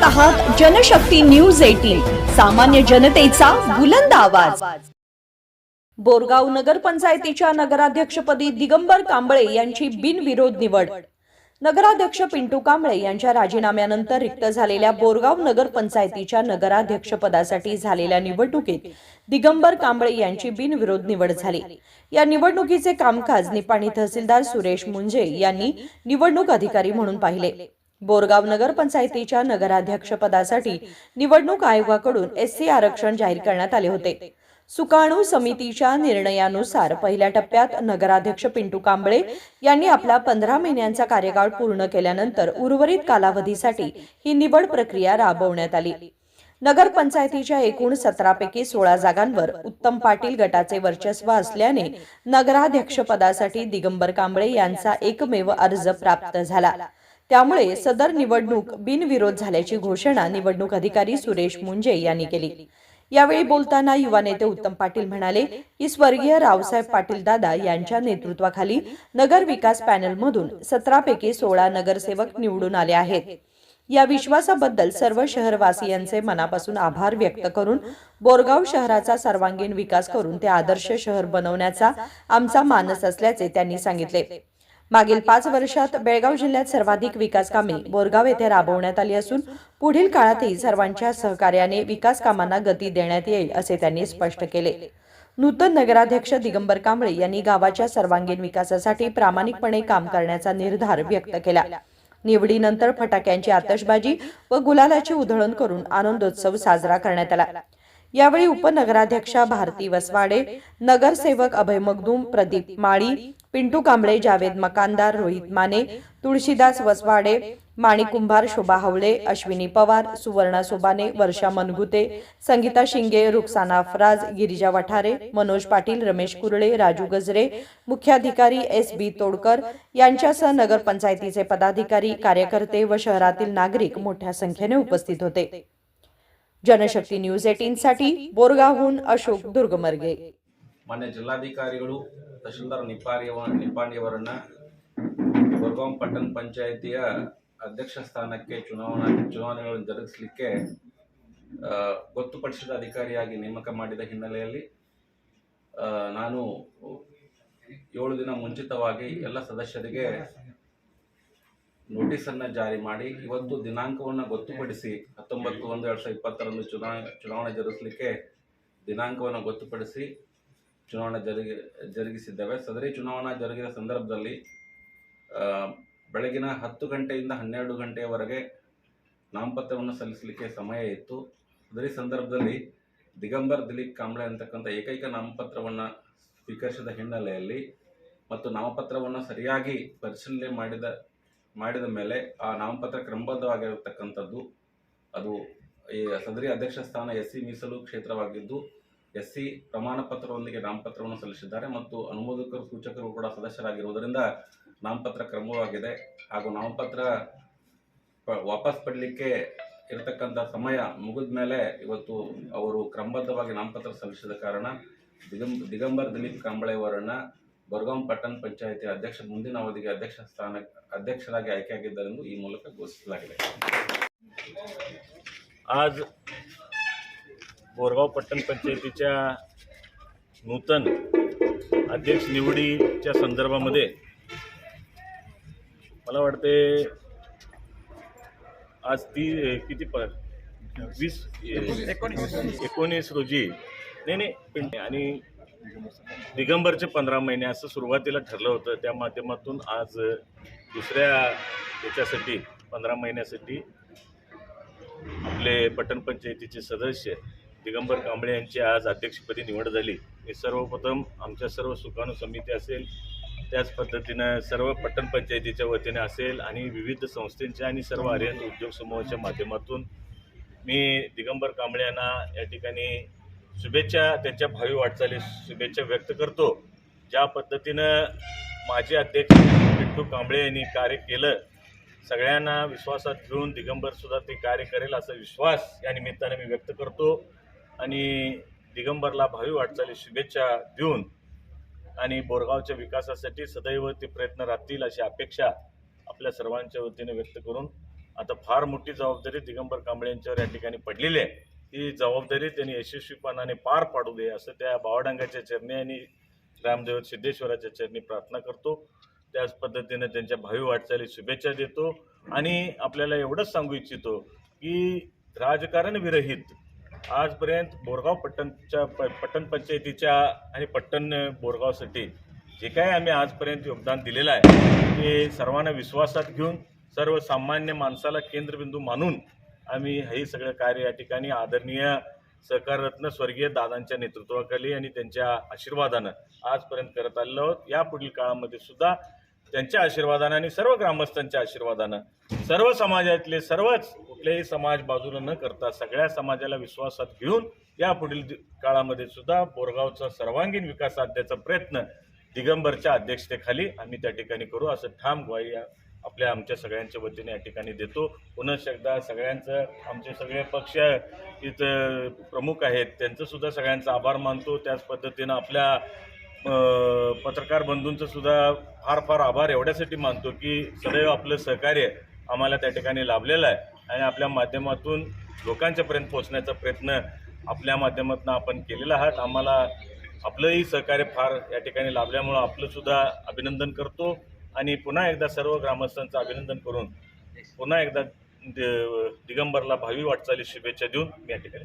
पाहत आहात Janshakti news eighteen सामान्य जनतेचा बुलंद आवाज. बोरगाव नगरपंचायतीच्या नगराध्यक्षपदी दिगंबर कांबळे यांची बिनविरोध निवड. नगराध्यक्ष पिंटू कांबळे यांच्या राजीनाम्यानंतर रिक्त झालेल्या बोरगाव नगरपंचायतीच्या नगराध्यक्षपदासाठी झालेल्या निवडणुकीत दिगंबर कांबळे यांची बिनविरोध निवड झाली. या निवडणुकीचे कामकाज निपाणी तहसीलदार सुरेश मुंजे यांनी निवडणूक अधिकारी म्हणून पाहिले. बोरगाव नगरपंचायतीच्या नगराध्यक्षपदासाठी निवडणूक आयोगाकडून एससी आरक्षण जाहीर करण्यात आले होते. सुकाणू समितीच्या निर्णयानुसार पहिल्या टप्प्यात नगराध्यक्ष पिंटू कांबळे यांनी आपला पंधरा महिन्यांचा कार्यकाळ पूर्ण केल्यानंतर उर्वरित कालावधीसाठी ही निवड प्रक्रिया राबवण्यात आली. नगरपंचायतीच्या एकूण सतरापैकी सोळा जागांवर उत्तम पाटील गटाचे वर्चस्व असल्याने नगराध्यक्षपदासाठी दिगंबर कांबळे यांचा एकमेव अर्ज प्राप्त झाला. त्यामुळे सदर निवडणूक बिनविरोध झाल्याची घोषणा निवडणूक अधिकारी सुरेश मुंजे यांनी केली. यावेळी बोलताना युवा नेते उत्तम पाटील म्हणाले की स्वर्गीय रावसाहेब पाटील दादा यांच्या नेतृत्वाखाली नगर विकास पॅनलमधून सतरापैकी सोळा नगरसेवक निवडून आले आहेत. या विश्वासाबद्दल सर्व शहरवासियांचे मनापासून आभार व्यक्त करून बोरगाव शहराचा सर्वांगीण विकास करून ते आदर्श शहर बनवण्याचा आमचा मानस असल्याचे त्यांनी सांगितले. मागील पाच वर्षात बेळगाव जिल्ह्यात सर्वाधिक विकास कामे बोरगाव येथे राबवण्यात आली असून पुढील काळातही सर्वांच्या सहकार्याने विकास कामांना गती देण्यात येईल असे त्यांनी स्पष्ट केले. नूतन नगराध्यक्ष दिगंबर कांबळे यांनी गावाच्या सर्वांगीण विकासासाठी प्रामाणिकपणे काम करण्याचा निर्धार व्यक्त केला. निवडीनंतर फटाक्यांची आतषबाजी व गुलालाची उधळण करून आनंदोत्सव साजरा करण्यात आला. यावेळी उपनगराध्यक्षा भारती वसवाडे नगरसेवक अभय मगदूम प्रदीप माळी पिंटू कांबळे जावेद मकानदार रोहित माने तुळशीदास वसवाडे माणिक कुंभार शोभा हवळे अश्विनी पवार सुवर्णा सोबाने वर्षा मनगुते संगीता शिंगे रुखसाना अफराज गिरिजा वठारे मनोज पाटील रमेश कुरळे राजू गजरे मुख्याधिकारी एस बी तोडकर यांच्यासह नगरपंचायतीचे पदाधिकारी कार्यकर्ते व शहरातील नागरिक मोठ्या संख्येने उपस्थित होते. जनशक्ती न्यूज एटीनसाठी बोरगावहून अशोक दुर्गमर्गे. ಮಾನ್ಯ ಜಿಲ್ಲಾಧಿಕಾರಿಗಳು, ತಹಶೀಲ್ದಾರ್ ನಿಪ್ಪಾರಿಯವ ನಿಪಾಣಿಯವರನ್ನ ಗೊರ್ಗಾಂವ್ ಪಟ್ಟಣ ಪಂಚಾಯಿತಿಯ ಅಧ್ಯಕ್ಷ ಸ್ಥಾನಕ್ಕೆ ಚುನಾವಣಾ, ಚುನಾವಣೆಗಳನ್ನು ಜರುಗಿಸಲಿಕ್ಕೆ ಗೊತ್ತುಪಡಿಸಿದ ಅಧಿಕಾರಿಯಾಗಿ ನೇಮಕ ಮಾಡಿದ ಹಿನ್ನೆಲೆಯಲ್ಲಿ ನಾನು ಏಳು ದಿನ ಮುಂಚಿತವಾಗಿ ಎಲ್ಲ ಸದಸ್ಯರಿಗೆ ನೋಟಿಸನ್ನು ಜಾರಿ ಮಾಡಿ, ಇವತ್ತು ದಿನಾಂಕವನ್ನು ಗೊತ್ತುಪಡಿಸಿ ಹತ್ತೊಂಬತ್ತು ಒಂದು ಎರಡು ಸಾವಿರದ ಇಪ್ಪತ್ತರಂದು ಚುನಾವಣೆ ಚುನಾವಣೆ ಜರುಗಿಸಲಿಕ್ಕೆ ದಿನಾಂಕವನ್ನು ಗೊತ್ತುಪಡಿಸಿ ಚುನಾವಣೆ ಜರುಗಿ, ಜರುಗಿಸಿದ್ದೇವೆ. ಸದರಿ ಚುನಾವಣಾ ಜರುಗಿದ ಸಂದರ್ಭದಲ್ಲಿ ಬೆಳಗಿನ ಹತ್ತು ಗಂಟೆಯಿಂದ ಹನ್ನೆರಡು ಗಂಟೆಯವರೆಗೆ ನಾಮಪತ್ರವನ್ನು ಸಲ್ಲಿಸಲಿಕ್ಕೆ ಸಮಯ ಇತ್ತು. ಸದರಿ ಸಂದರ್ಭದಲ್ಲಿ ದಿಗಂಬರ್ ದಿಲೀಪ್ ಕಾಂಬ್ಳೆ ಅಂತಕ್ಕಂಥ ಏಕೈಕ ನಾಮಪತ್ರವನ್ನು ಸ್ವೀಕರಿಸಿದ ಹಿನ್ನೆಲೆಯಲ್ಲಿ ಮತ್ತು ನಾಮಪತ್ರವನ್ನು ಸರಿಯಾಗಿ ಪರಿಶೀಲನೆ ಮಾಡಿದ ಮಾಡಿದ ಮೇಲೆ ಆ ನಾಮಪತ್ರ ಕ್ರಮಬದ್ಧವಾಗಿರತಕ್ಕಂಥದ್ದು, ಅದು ಈ ಸದರಿ ಅಧ್ಯಕ್ಷ ಸ್ಥಾನ ಎಸ್ ಸಿ ಮೀಸಲು ಕ್ಷೇತ್ರವಾಗಿದ್ದು ಎಸ್ ಸಿ ಪ್ರಮಾಣ ಪತ್ರದೊಂದಿಗೆ ನಾಮಪತ್ರವನ್ನು ಸಲ್ಲಿಸಿದ್ದಾರೆ ಮತ್ತು ಅನುಮೋದಕರು, ಸೂಚಕರು ಕೂಡ ಸದಸ್ಯರಾಗಿರುವುದರಿಂದ ನಾಮಪತ್ರ ಕ್ರಮವಾಗಿದೆ. ಹಾಗೂ ನಾಮಪತ್ರ ವಾಪಸ್ ಪಡಲಿಕ್ಕೆ ಇರತಕ್ಕಂಥ ಸಮಯ ಮುಗಿದ ಮೇಲೆ ಇವತ್ತು ಅವರು ಕ್ರಮಬದ್ಧವಾಗಿ ನಾಮಪತ್ರ ಸಲ್ಲಿಸಿದ ಕಾರಣ ದಿಗಂ, ದಿಗಂಬರ್ ದಿಲೀಪ್ ಕಾಂಬಳೆ ಅವರನ್ನ ಬರ್ಗಾಂ ಪಟ್ಟಣ ಪಂಚಾಯಿತಿ ಅಧ್ಯಕ್ಷ, ಮುಂದಿನ ಅವಧಿಗೆ ಅಧ್ಯಕ್ಷ ಸ್ಥಾನ, ಅಧ್ಯಕ್ಷರಾಗಿ ಆಯ್ಕೆಯಾಗಿದ್ದರೆಂದು ಈ ಮೂಲಕ ಘೋಷಿಸಲಾಗಿದೆ. आज बोरगाव पट्टण पंचायतीच्या नूतन अध्यक्ष निवडीच्या संदर्भामध्ये मला वाटते आज ती किती प वीस एकोणीस रोजी नाही नाही आणि दिगंबरचे पंधरा महिने असं सुरुवातीला ठरलं होतं. त्या माध्यमातून आज दुसऱ्या याच्यासाठी पंधरा महिन्यासाठी आपले पట్టण पंचायतीचे सदस्य दिगंबर कांबळे यांची आज अध्यक्षपदी निवड झाली. हे सर्वप्रथम आमच्या सर्व सुकाणू समिती असेल त्याच पद्धतीनं सर्व पट्टण पंचायतीच्या वतीने असेल आणि विविध संस्थेच्या आणि सर्व आर्यन उद्योग समूहाच्या माध्यमातून मी दिगंबर कांबळे यांना या ठिकाणी शुभेच्छा त्यांच्या भावी वाटचालीस शुभेच्छा व्यक्त करतो. ज्या पद्धतीनं माजी अध्यक्ष पिंटू कांबळे यांनी कार्य केलं सगळ्यांना विश्वासात घेऊन दिगंबरसुद्धा ते कार्य करेल असा विश्वास या निमित्ताने मी व्यक्त करतो. आणि दिगंबरला भावी वाटचाली शुभेच्छा देऊन आणि बोरगावच्या विकासासाठी सदैव ते प्रयत्न राहतील अशी अपेक्षा आपल्या सर्वांच्या वतीने व्यक्त करून आता फार मोठी जबाबदारी दिगंबर कांबळे यांच्यावर या ठिकाणी पडलेली आहे. ती जबाबदारी त्यांनी यशस्वीपणाने पार पाडू दे असं त्या बावडांगाच्या चरणी आणि रामदेव सिद्धेश्वराच्या चरणी प्रार्थना करतो. त्याच पद्धतीने त्यांच्या भावी वाटचाली शुभेच्छा देतो. आणि आपल्याला एवढंच सांगू इच्छितो की राजकारण विरहित आजपर्यंत बोरगाव पट्टणच्या प पट्टण पंचायतीच्या आणि पट्टण बोरगावसाठी जे काही आम्ही आजपर्यंत योगदान दिलेलं आहे ते सर्वांना विश्वासात घेऊन सर्वसामान्य माणसाला केंद्रबिंदू मानून आम्ही हे सगळं कार्य या ठिकाणी आदरणीय सहकाररत्न स्वर्गीय दादांच्या नेतृत्वाखाली आणि त्यांच्या आशीर्वादानं आजपर्यंत करत आलेलो आहोत. यापुढील काळामध्ये सुद्धा त्यांच्या आशीर्वादानं आणि सर्व ग्रामस्थांच्या आशीर्वादानं सर्व समाजातले सर्वच कुठलेही समाज बाजूला न करता सगळ्या समाजाला विश्वासात घेऊन यापुढील पुढील काळामध्ये सुद्धा बोरगावचा सर्वांगीण विकास साधण्याचा प्रयत्न दिगंबरच्या अध्यक्षतेखाली आम्ही त्या ठिकाणी करू. असं ठाम ग्वाही आपल्या आमच्या सगळ्यांच्या वतीने या ठिकाणी देतो. पुन्हा एकदा सगळ्यांचं आमचे सगळे पक्ष इथं प्रमुख आहेत त्यांचं सुद्धा सगळ्यांचा आभार मानतो. त्याच पद्धतीनं आपल्या पत्रकार बंधूंचं सुद्धा फार फार आभार. एवढ्यासाठी मानतो की सदैव आपलं सहकार्य आम्हाला त्या ठिकाणी लाभलेलं आहे आणि आपल्या माध्यमातून लोकांच्यापर्यंत पोहोचण्याचा प्रयत्न आपल्या माध्यमातून आपण केलेला आहात. आम्हाला आपलंही सहकार्य फार या ठिकाणी लाभल्यामुळं आपलंसुद्धा अभिनंदन करतो आणि पुन्हा एकदा सर्व ग्रामस्थांचं अभिनंदन करून पुन्हा एकदा दि- दिगंबरला भावी वाटचाली शुभेच्छा देऊन मी या ठिकाणी